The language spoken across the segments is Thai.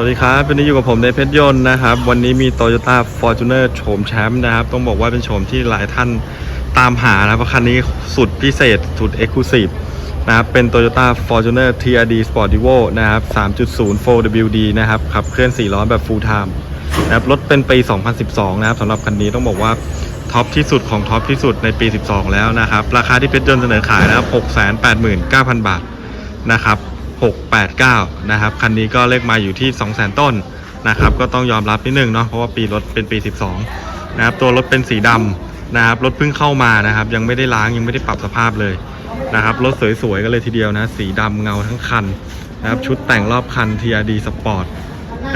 วัสดีครับวันนี้อยู่กับผมในเพชรยนต์นะครับ วันนี้มี Toyota Fortuner โฉมแชมป์นะครับ ต้องบอกว่าเป็นโฉมที่หลายท่านตามหานะครับเพราะคันนี้สุดพิเศษ สุด Exclusive นะครับ เป็น Toyota Fortuner TRD Sportivo นะครับ 3.0 4WD นะครับ ขับเคลื่อน 4 ล้อแบบ Full Time นะครับ รถเป็นปี 2012 นะครับสำหรับคันนี้ต้องบอกว่าท็อปที่สุดของท็อปที่สุดในปี 12 แล้วนะครับ ราคาที่เพชรยนต์เสนอขายนะครับ 689,000 บาทนะครับ 689 นะครับ คันนี้ก็เลขมาอยู่ที่ 200,000 ต้นนะครับ ก็ต้องยอมรับนิดนึงเนาะ เพราะว่าปีรถเป็นปี 12 นะครับ ตัวรถเป็นสีดำนะครับ รถเพิ่งเข้ามานะครับ ยังไม่ได้ล้าง ยังไม่ได้ปรับสภาพเลยนะครับ รถสวยๆกันเลยทีเดียวนะ สีดำเงาทั้งคันนะครับ ชุดแต่งรอบคัน TRD Sport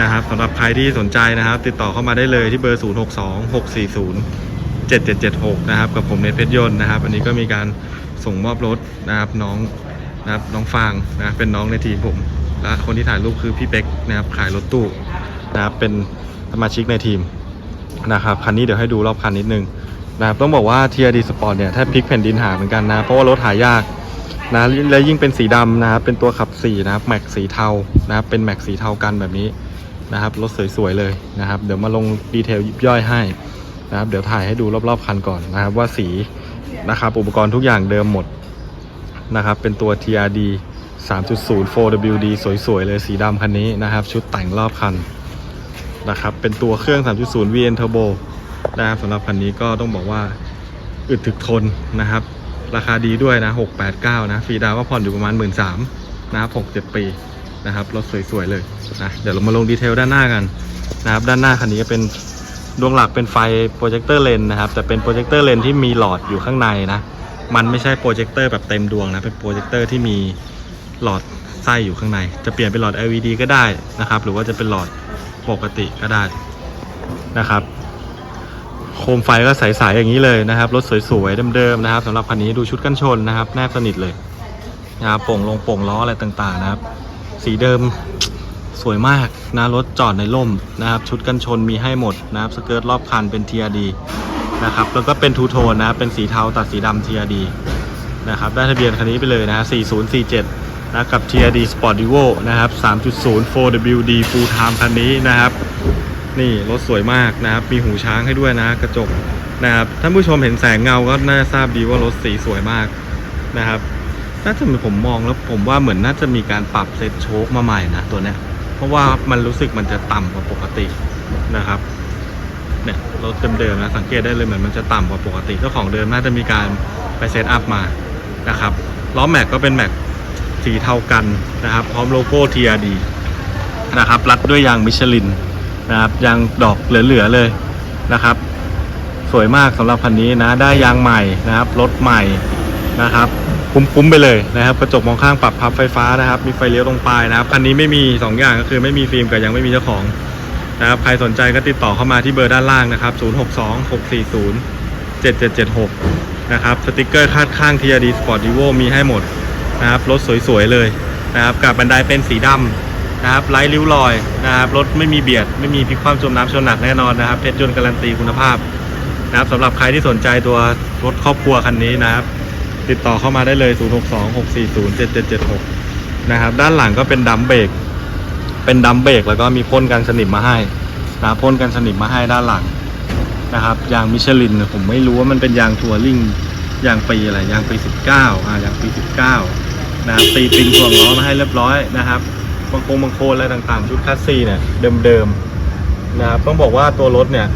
นะครับสำหรับใครที่สนใจนะครับ ติดต่อเข้ามาได้เลยที่เบอร์ 062 640 7776 นะครับ กับผมเนเพชรยนต์นะครับ อันนี้ก็มีการส่งมอบรถนะครับน้อง นะครับน้องฟางนะเป็นน้องในทีมผมและคนที่ถ่ายรูปคือพี่เป็กนะครับขายรถตู้นะครับเป็นสมาชิกในทีมนะครับคันนี้เดี๋ยวให้ดูรอบคันนิดนึงนะครับต้องบอกว่า TRD Sport เนี่ยแทบพลิกแผ่นดินหาเหมือนกันนะเพราะว่ารถหายากนะและยิ่งเป็นสีดำนะครับเป็นตัวขับสีนะครับแม็กสีเทานะครับเป็นแม็กสีเทากันแบบนี้นะครับรถสวยๆเลยนะครับ เดี๋ยวมาลงดีเทลยิบย่อยให้นะครับเดี๋ยวถ่ายให้ดูรอบๆคันก่อนนะครับว่าสีนะครับอุปกรณ์ทุกอย่างเดิมหมด นะครับ เป็นตัว TRD 3.0 4WD สวย ๆ เลยสีดำคันนี้นะครับ ชุดแต่งรอบคันนะครับ เป็นตัวเครื่อง 3.0 VN Turbo นะครับสำหรับคันนี้ก็ต้องบอกว่าอึดถึกทนนะครับ ราคาดีด้วยนะ 689 นะ ฟรีดาวก็ผ่อนอยู่ประมาณ 1 3ื่นนะครับ6-7 ปีนะครับรถสวย ๆ เลยนะเดี๋ยวเรามาลงดีเทลด้านหน้ากันนะครับ ด้านหน้าคันนี้ก็เป็นดวงหลักเป็นไฟโปรเจคเตอร์เลนนะครับ แต่เป็นโปรเจคเตอร์เลนที่มีหลอดอยู่ข้างในนะ มันไม่ใช่โปรเจคเตอร์แบบเต็มดวงนะ เป็นโปรเจคเตอร์ที่มีหลอดไส้อยู่ข้างใน จะเปลี่ยนเป็นหลอด LED ก็ได้นะครับ หรือว่าจะเป็นหลอดปกติก็ได้นะครับ โคมไฟก็ใสๆอย่างนี้เลยนะครับ รถสวยๆเดิมๆนะครับสำหรับคันนี้ดูชุดกันชนนะครับ แนบสนิทเลยนะครับโป่งลงโป่งล้ออะไรต่างๆนะครับ สีเดิมสวยมากนะรถจอดในร่มนะครับ ชุดกันชนมีให้หมดนะครับสเกิร์ตรอบคันเป็น TRD นะครับแล้วก็เป็นทูโทนนะเป็นสีเทาตัดสีดำ TRD นะครับได้ทะเบียนคันนี้ไปเลยนะ4047นะกับ TRD Sport Evo นะครับ 3.0 4WD Full Time คันนี้นะครับนี่รถสวยมากนะครับ มีหูช้างให้ด้วยนะกระจกนะครับท่านผู้ชมเห็นแสงเงาก็น่าทราบดีว่ารถสีสวยมากนะครับน่าจะมีผมมองแล้วผมว่าเหมือนน่าจะมีการปรับเซตโชคมาใหม่นะตัวเนี้ยเพราะว่ามันรู้สึกมันจะต่ำกว่าปกตินะครับ เนี่ยรถเดิมๆนะสังเกตได้เลยเหมือนมันจะต่ำกว่าปกติเจ้าของเดิมน่าจะมีการไปเซตอัพมานะครับล้อแม็กก็เป็นแม็กสีเทากันนะครับ พร้อมโลโก้ TRD นะครับรัดด้วยยางมิชลินนะครับยางดอกเหลือๆเลยนะครับ สวยมากสำหรับคันนี้นะ ได้ยางใหม่นะครับรถใหม่นะครับ คุ้มๆไปเลยนะครับ กระจกมองข้างปรับพับไฟฟ้านะครับ มีไฟเลี้ยวตรงปลายนะครับคันนี้ไม่มีสองอย่างก็คือไม่มีฟิล์มกับยังไม่มีเจ้าของ นะครับใครสนใจก็ติดต่อเข้ามาที่เบอร์ด้านล่างนะครับ 062 640 7776 นะครับสติกเกอร์คาดข้าง TRD Sport Evo มีให้หมดนะครับรถสวยๆเลยนะครับกับบันไดเป็นสีดำนะครับไร้ริ้วรอยนะครับรถไม่มีเบียด ไม่มีพลิกคว่ำจมน้ำชนหนักแน่นอนนะครับเพชรยนต์การันตีคุณภาพนะครับสำหรับใครที่สนใจตัวรถครอบครัวคันนี้นะครับ ติดต่อเข้ามาได้เลย 062 640 7776 นะครับด้านหลังก็เป็นดัมเบรก เป็นดัมเบรกแล้วก็มีพ่นกันสนิมมาให้นะพ่นกันสนิมมาให้ด้านหลังนะครับยางมิชลินผมไม่รู้ว่ามันเป็นยางทัวริงยางปีอะไรยางปี 19อ่ายางปี 19นะครับตีปิงถ่วงล้อมาให้เรียบร้อยนะครับบางโคงบางโคนอะไรต่างๆ ชุดคัสซีเนี่ยเดิมๆนะครับต้องบอกว่าตัวรถเนี่ย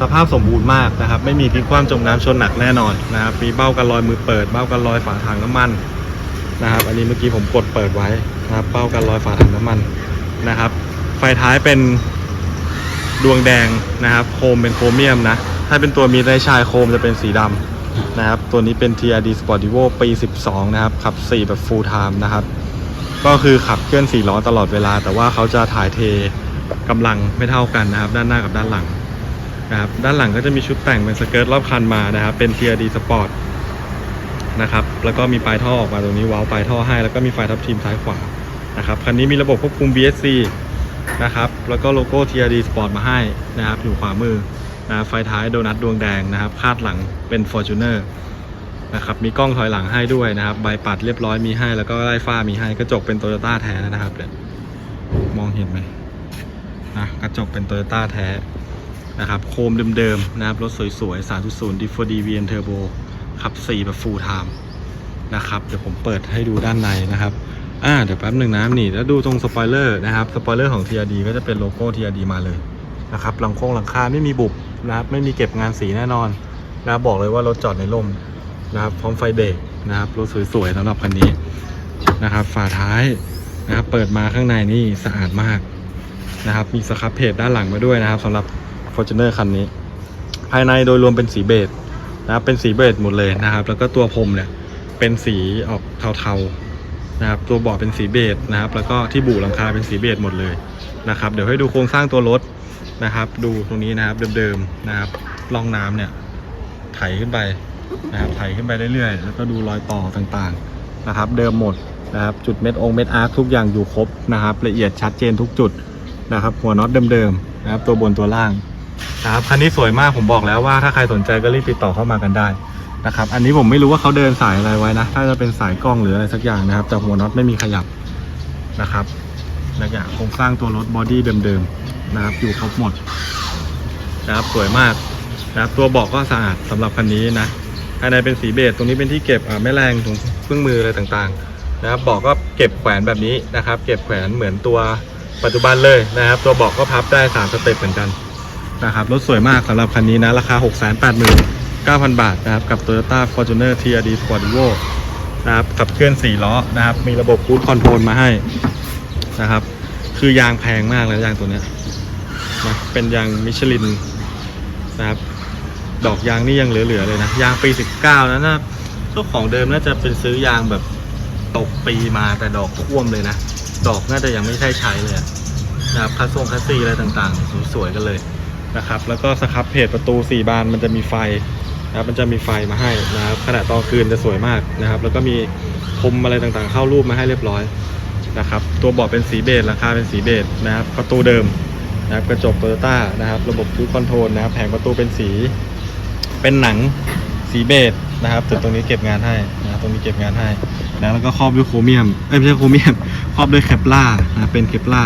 สภาพสมบูรณ์มากนะครับ ไม่มีพลิกคว่ำจมน้ำชนหนักแน่นอนนะครับมีเบ้ากันรอยมือเปิดเบ้ากันรอยฝาถังน้ำมันนะครับ อันนี้เมื่อกี้ผมกดเปิดไว้นะครับเบ้ากันรอยฝาถังน้ำมัน นะครับ ไฟท้ายเป็นดวงแดงนะครับ โคมเป็นโครเมียมนะ ถ้าเป็นตัวมีไรชายโคมจะเป็นสีดำนะครับ ตัวนี้เป็น TRD Sportivo ปี 12 นะครับ ขับ 4 แบบ full time นะครับ ก็คือขับเคลื่อน 4 ล้อตลอดเวลา แต่ว่าเขาจะถ่ายเทกำลังไม่เท่ากันนะครับ ด้านหน้ากับด้านหลังนะครับ ด้านหลังก็จะมีชุดแต่งเป็นสเกิร์ตรอบคันมานะครับ เป็น TRD Sport นะครับ แล้วก็มีปลายท่อออกมาตรงนี้วาล์วปลายท่อให้ แล้วก็มีไฟทับทีมซ้ายขวา นะครับคันนี้มีระบบควบคุม BSC นะครับแล้วก็โลโก้ TRD Sport มาให้นะครับอยู่ขวามือนะไฟท้ายโดนัทดวงแดงนะครับคาดหลังเป็น Fortuner นะครับมีกล้องถอยหลังให้ด้วยนะครับใบปัดเรียบร้อยมีให้ แล้วก็ไล่ฟ้ามีให้กระจกเป็นโตโยต้าแท้นะครับเดี๋ยวมองเห็นไหมนะกระจกเป็นโตโยต้าแท้นะครับโคมเดิมๆนะครับรถสวยๆ 3.0 d 4 d VN Turbo ขับ 4 แบบ full time นะครับเดี๋ยวผมเปิดให้ดูด้านในนะครับ อ่าเดี๋ยวแป๊บหนึ่งนะนี่แล้วดูตรงสปอยเลอร์นะครับสปอยเลอร์ของ TRD ก็จะเป็นโลโก้ TRD มาเลยนะครับหลังโค้งหลังคาไม่มีบุบนะครับไม่มีเก็บงานสีแน่นอนนะบบอกเลยว่ารถจอดในร่มนะครับพร้อมไฟเบรกนะครับรถสวยๆสำหรับคันนี้นะครับฝาท้ายนะครับเปิดมาข้างในนี่สะอาดมากนะครับมีสครับเพจด้านหลังมาด้วยนะครับสำหรับ Fortuner คันนี้ ภายในโดยรวมเป็นสีเบจนะครับเป็นสีเบจหมดเลยนะครับ แล้วก็ตัวพรมเนี่ยเป็นสีออกเทาๆ นะครับตัวเบาะเป็นสีเบจนะครับ แล้วก็ที่บู่หลังคาเป็นสีเบจหมดเลยนะครับ เดี๋ยวให้ดูโครงสร้างตัวรถนะครับ ดูตรงนี้นะครับเดิมๆนะครับร่องน้ำเนี่ยไถขึ้นไปนะครับไถขึ้นไปเรื่อยๆ แล้วก็ดูรอยต่อต่างๆนะครับ เดิมหมดนะครับจุดเม็ดองค์เม็ดอาร์คทุกอย่างอยู่ครบนะครับ ละเอียดชัดเจนทุกจุดนะครับหัวน็อตเดิมๆนะครับตัวบนตัวล่างนะครับคันนี้สวยมากผมบอกแล้วว่าถ้าใครสนใจก็รีบติดต่อเข้ามากันได้ นะครับ อันนี้ผมไม่รู้ว่าเขาเดินสายอะไรไว้นะ ถ้าจะเป็นสายกล้องหรืออะไรสักอย่างนะครับ แต่หัวน็อตไม่มีขยับนะครับแล้วอย่างโครงสร้างตัวรถบอดี้เดิมๆนะครับ อยู่ครบหมดนะครับสวยมากนะครับตัวเบาะก็สะอาดสำหรับคันนี้นะภายในเป็นสีเบจตรงนี้เป็นที่เก็บอ่าแม่แรงถุงเครื่องมืออะไรต่างๆ นะครับเบาะก็เก็บแขวนแบบนี้นะครับ เก็บแขวนเหมือนตัวปัจจุบันเลยนะครับ ตัวเบาะก็พับได้สามสเต็ปเหมือนกันนะครับรถสวยมากสำหรับคันนี้นะ ราคา 9,000 บาทนะครับ กับ Toyota Fortuner TRD Sportivo นะครับ ขับเคลื่อน 4 ล้อนะครับ มีระบบ Cruise Control มาให้นะครับ คือยางแพงมากเลยยางตัวเนี้ยนะเป็นยางมิชลินนะครับ ดอกยางนี่ยังเหลือๆเลยนะ ยางปี 19นะนะเจ้าของเดิมน่าจะเป็นซื้อยางแบบตกปีมาแต่ดอกท่วมเลยนะ ดอกน่าจะยังไม่ใช่ใช้เลยนะครับคัสซงคัสซีอะไรต่างๆ สวยๆกันเลยนะครับ แล้วก็สครับเพจประตู 4 บานมันจะมีไฟ นะครับมันจะมีไฟมาให้นะครับขณะตอนคืนจะสวยมากนะครับ แล้วก็มีพรมอะไรต่างๆ เข้ารูปมาให้เรียบร้อยนะครับ ตัวเบาะเป็นสีเบจราคาเป็นสีเบจนะครับ ประตูเดิมนะครับกระจกโตโยต้านะครับ ระบบทูคอนโทรลนะครับ แผงประตูเป็นสี เป็นหนังสีเบจนะครับจุดตรงนี้เก็บงานให้นะตรงนี้เก็บงานให้นะแล้วก็ครอบด้วยโครเมียมเอ้ยไม่ใช่โครเมียมครอบด้วยเคปลานะเป็นเคปลา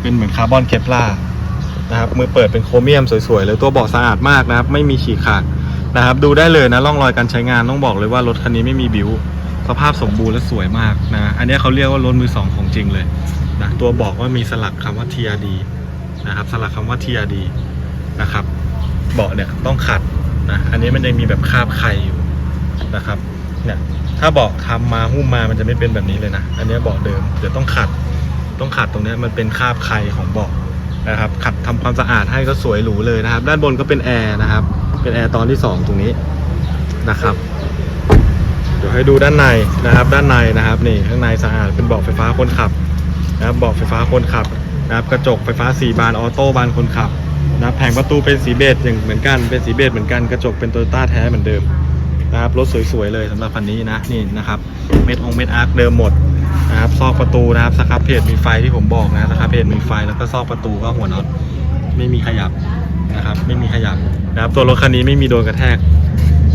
เป็นเหมือนคาร์บอนเคปลานะครับมือเปิดเป็นโครเมียมสวยๆเลยตัวเบาะสะอาดมากนะครับ ไม่มีฉีกขาด นะครับดูได้เลยนะร่องรอยการใช้งานต้องบอกเลยว่ารถคันนี้ไม่มีบิวสภาพสมบูรณ์และสวยมากนะอันนี้เขาเรียกว่ารถมือสองของจริงเลยนะตัวบอกว่ามีสลักคำว่า TRD นะครับสลักคำว่า TRD นะครับเบาะเนี่ยต้องขัดนะอันนี้มันยังมีแบบคราบไข่อยู่นะครับเนี่ยถ้าเบาะทำมาหุ้มมามันจะไม่เป็นแบบนี้เลยนะ อันนี้เบาะเดิมเดี๋ยวต้องขัดต้องขัดตรงนี้มันเป็นคราบไข่ของเบาะนะครับขัดทำความสะอาดให้ก็สวยหรูเลยนะครับ ด้านบนก็เป็นแอร์นะครับ เป็นแอร์ตอนที่ 2 ตรงนี้นะครับ เดี๋ยวให้ดูด้านในนะครับ ด้านในนะครับนี่ข้างในสะอาดเป็นเบาะไฟฟ้าคนขับนะครับเบาะไฟฟ้าคนขับนะครับกระจกไฟฟ้า 4 บานออโต้บานคนขับนะบแผงประตูเป็นสีเบจอย่างเหมือนกันเป็นสีเบจเหมือนกันกระจกเป็นโตโยต้าแท้เหมือนเดิมนะครับรถสวยๆเลยสำหรับคันนี้นะนี่นะครับเม็ดองเม็ดอาร์คเดิมหมดนะครับซอกประตูนะครับสครับเพจมีไฟที่ผมบอกนะสครับเพจมีไฟแล้วก็ซอกประตูก็หัวน็อตไม่มีขยับนะครับไม่มีขยับ นะครับตัวรถคันนี้ไม่มีโดนกระแทก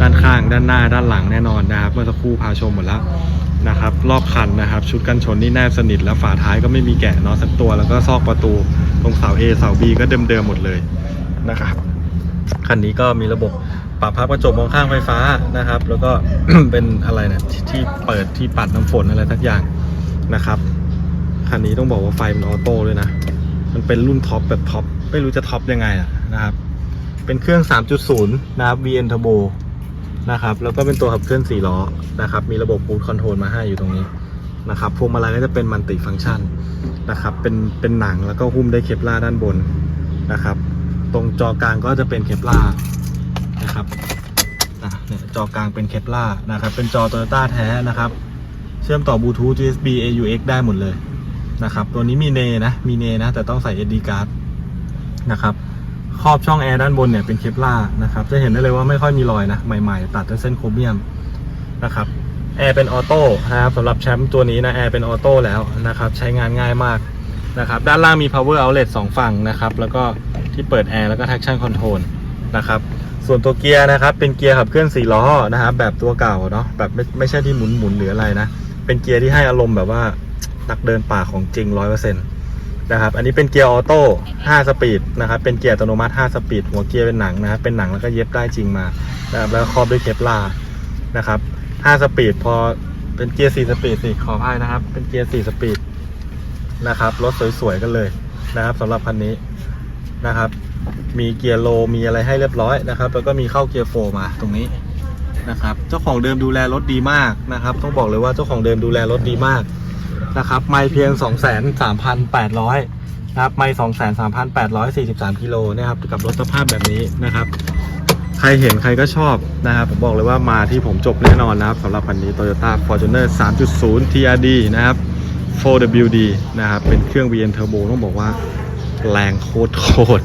ด้านข้าง ด้านหน้าด้านหลังแน่นอนนะครับ เมื่อสักครู่พาชมหมดแล้วนะครับ รอบคันนะครับ ชุดกันชนนี่แนบสนิทแล้วฝาท้ายก็ไม่มีแกะน็อตสักตัว แล้วก็ซอกประตูตรงเสา A เสา B ก็เดิมๆหมดเลยนะครับคันนี้ก็มีระบบปรับพับกระจกมองข้างไฟฟ้านะครับ แล้วก็เป็นอะไรนะที่ที่เปิดที่ปัดน้ำฝนอะไรทักอย่างนะครับคันนี้ต้องบอกว่าไฟมันออโต้เลยนะ มันเป็นรุ่นท็อปแบบท็อปไม่รู้จะท็อปยังไงอะนะครับ เป็นเครื่อง 3.0 นะครับ VN Turbo นะครับ แล้วก็เป็นตัวขับเคลื่อน4ล้อนะครับ มีระบบ Cruise Control มาให้อยู่ตรงนี้นะครับพวงมาลัยก็จะเป็นมัลติฟัง c t ชันนะครับ เป็นเป็นหนังแล้วก็หุ้มด้วยเคปลาด้านบนนะครับ ตรงจอกลางก็จะเป็นเคปลานะครับเนี่ยจอกลางเป็นเคปลานะครับ เป็นจอ Toyota แท้นะครับ เชื่อมต่อบลูทูธ USB AUX ได้หมดเลยนะครับ ตัวนี้มีเนนะ มีเนนะ แต่ต้องใส่ SD card นะครับ ครอบช่องแอร์ด้านบนเนี่ยเป็นเคปลาร์นะครับ จะเห็นได้เลยว่าไม่ค่อยมีรอยนะ ใหม่ๆ ตัดด้วยเส้นโครเมียมนะครับแอร์เป็นออโต้นะครับสำหรับแชมป์ตัวนี้นะแอร์เป็นออโต้แล้วนะครับ ใช้งานง่ายมากนะครับ ด้านล่างมี power outlet 2 ฝั่งนะครับ แล้วก็ที่เปิดแอร์แล้วก็ traction control นะครับ ส่วนตัวเกียร์นะครับ เป็นเกียร์ขับเคลื่อน4ล้อนะครับ แบบตัวเก่าเนาะแบบไม่ไม่ใช่ที่หมุนหมุนหรืออะไรนะ เป็นเกียร์ที่ให้อารมณ์แบบว่านักเดินป่าของจริง100%น นะครับ อันนี้เป็นเกียร์ออโต้5สปีดนะครับ เป็นเกียร์อัตโนมัติ 5 สปีด หัวเกียร์เป็นหนังนะครับ เป็นหนังแล้วก็เย็บได้จริงมานะครับแล้วครอบด้วยเคปลานะครับ 5 สปีด พอเป็นเกียร์ 4 สปีดสิขออภัยนะครับ เป็นเกียร์ 4 สปีดนะครับ รถสวยๆกันเลยนะครับสำหรับคันนี้นะครับ มีเกียร์โล มีอะไรให้เรียบร้อยนะครับ แล้วก็มีเข้าเกียร์โฟร์มาตรงนี้นะครับ เจ้าของเดิมดูแลรถดีมากนะครับ ต้องบอกเลยว่าเจ้าของเดิมดูแลรถดีมาก นะครับ ไม่เพียง 23,800 นะครับ ไม่ 23,843กิโลนะครับกับรถสภาพแบบนี้นะครับ ใครเห็นใครก็ชอบนะครับ ผมบอกเลยว่ามาที่ผมจบแน่นอนนะครับสำหรับคันนี้ Toyota Fortuner 3.0 TRD นะครับ 4WD นะครับ เป็นเครื่อง VN Turbo ต้องบอกว่าแรงโคตรโคตร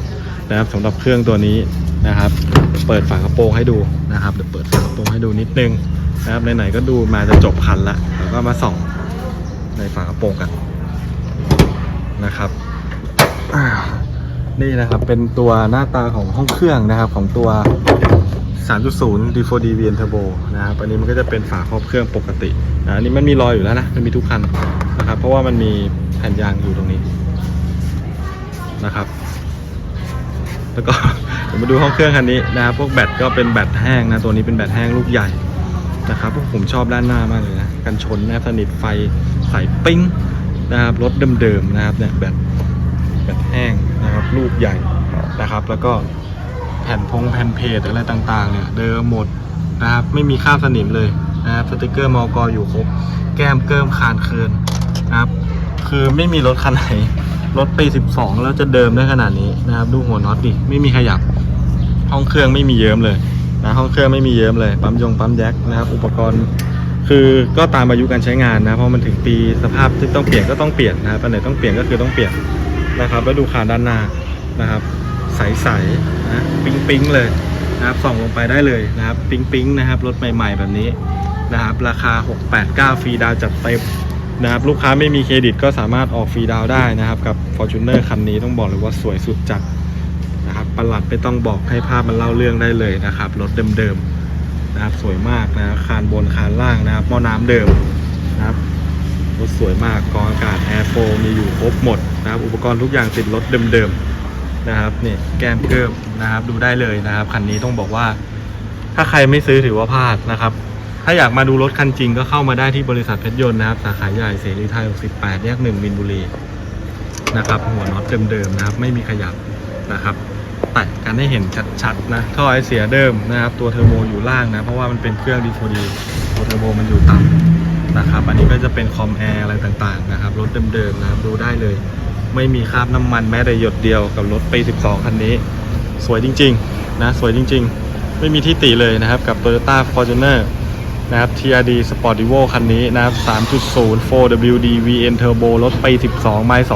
นะครับสำหรับเครื่องตัวนี้นะครับ เปิดฝากระโปรงให้ดูนะครับเดี๋ยวเปิดฝากระโปรงให้ดูนิดนึงนะครับไหนๆก็ดูมาจะจบคันละแล้วก็มาส่อง ในฝากระโปรงกันนะครับนี่นะครับเป็นตัวหน้าตาของห้องเครื่องนะครับของตัว 3.0 D4D VN Turbo นะครับอันนี้มันก็จะเป็นฝาครอบเครื่องปกตินะอันนี้มันมีรอยอยู่แล้วนะมันมีทุกคันนะครับ เพราะว่ามันมีแผ่นยางอยู่ตรงนี้นะครับ แล้วก็เดี๋ยวมาดูห้องเครื่องคันนี้นะครับพวกแบตก็เป็นแบตแห้งนะตัวนี้เป็นแบตแห้งลูกใหญ่นะครับพวกผมชอบด้านหน้ามากเลยนะกันชนแนบสนิทไฟ ใสปิ้งนะครับรถเดิมๆนะครับเนี่ยแบบแบบแห้งนะครับลูกใหญ่นะครับ แล้วก็แผ่นพงแผ่นเพจอะไรต่างๆเนี่ยเดิมหมดนะครับไม่มีคราสนิมเลยนะครับสติกเกอร์มอกอยู่ครบแก้มเกิมคานเคินนะครับ คือไม่มีรถคันไหนรถปี12 แล้วจะเดิมได้ขนาดนี้นะครับ ดูหัวน็อตดิไม่มีขยับ ห้องเครื่องไม่มีเยิ้มเลยนะห้องเครื่องไม่มีเยิ้มเลยปั๊มยงปั๊มแจ็คนะครับ อุปกรณ์ คือก็ตามอายุการใช้งานนะเพราะมันถึงปีสภาพที่ต้องเปลี่ยนก็ต้องเปลี่ยนนะครับอันไหนต้องเปลี่ยนก็คือต้องเปลี่ยนนะครับ แล้วดูคานด้านหน้านะครับ ใสๆนะปิ๊งปิ๊งๆเลยนะครับส่องลงไปได้เลยนะครับ ปิ๊งปิ๊งๆนะครับรถใหม่ ๆ แบบนี้นะครับ ราคา 689 ฟรีดาวจัดเต็มนะครับ ลูกค้าไม่มีเครดิตก็สามารถออกฟรีดาวได้นะครับ กับ Fortuner คันนี้ต้องบอกเลยว่าสวยสุดจัดนะครับประหลัดไม่ต้องบอกให้ภาพมันเล่าเรื่องได้เลยนะครับรถเดิมๆ นะครับสวยมากนะคานบนคานล่างนะครับหม้อน้ำเดิมนะครับรถสวยมากกองอากาศแอร์โฟมีอยู่ครบหมดนะครับ อุปกรณ์ทุกอย่างติดรถเดิมๆนะครับนี่แก้มเกิมนะครับ ดูได้เลยนะครับคันนี้ต้องบอกว่า ถ้าใครไม่ซื้อถือว่าพลาดนะครับ ถ้าอยากมาดูรถคันจริงก็เข้ามาได้ที่บริษัทเพชรยนต์นะครับ สาขาใหญ่เสรีไทย 68 แยก1มินบุรีนะครับหัวน็อตเดิมๆนะครับ ไม่มีขยับนะครับ ตะกันให้เห็นชัดๆนะท่อไอเสียเดิมนะครับ ตัวเทอร์โบอยู่ล่างนะ เพราะว่ามันเป็นเครื่อง D4D ตัวเทอร์โบมันอยู่ต่ำนะครับ อันนี้ก็จะเป็นคอมแอร์อะไรต่างๆนะครับรถเดิมๆนะครับดูได้เลย ไม่มีคราบน้ำมันแม้แต่หยดเดียวกับรถปี 12 คันนี้ สวยจริงๆนะสวยจริง ๆ ไม่มีที่ติเลยนะครับกับ Toyota Fortuner นะครับ TRD Sportivo คันนี้นะครับ 3.0 4WD VN Turbo รถปี 12 ไมล์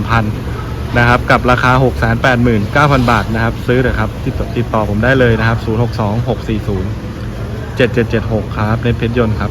203,000 นะครับกับราคา 689,000 บาทนะครับ ซื้อเถอะครับติดต่อติดต่อผมได้เลยนะครับ 062 640 7776 ครับเน็ตเพชรยนต์ครับ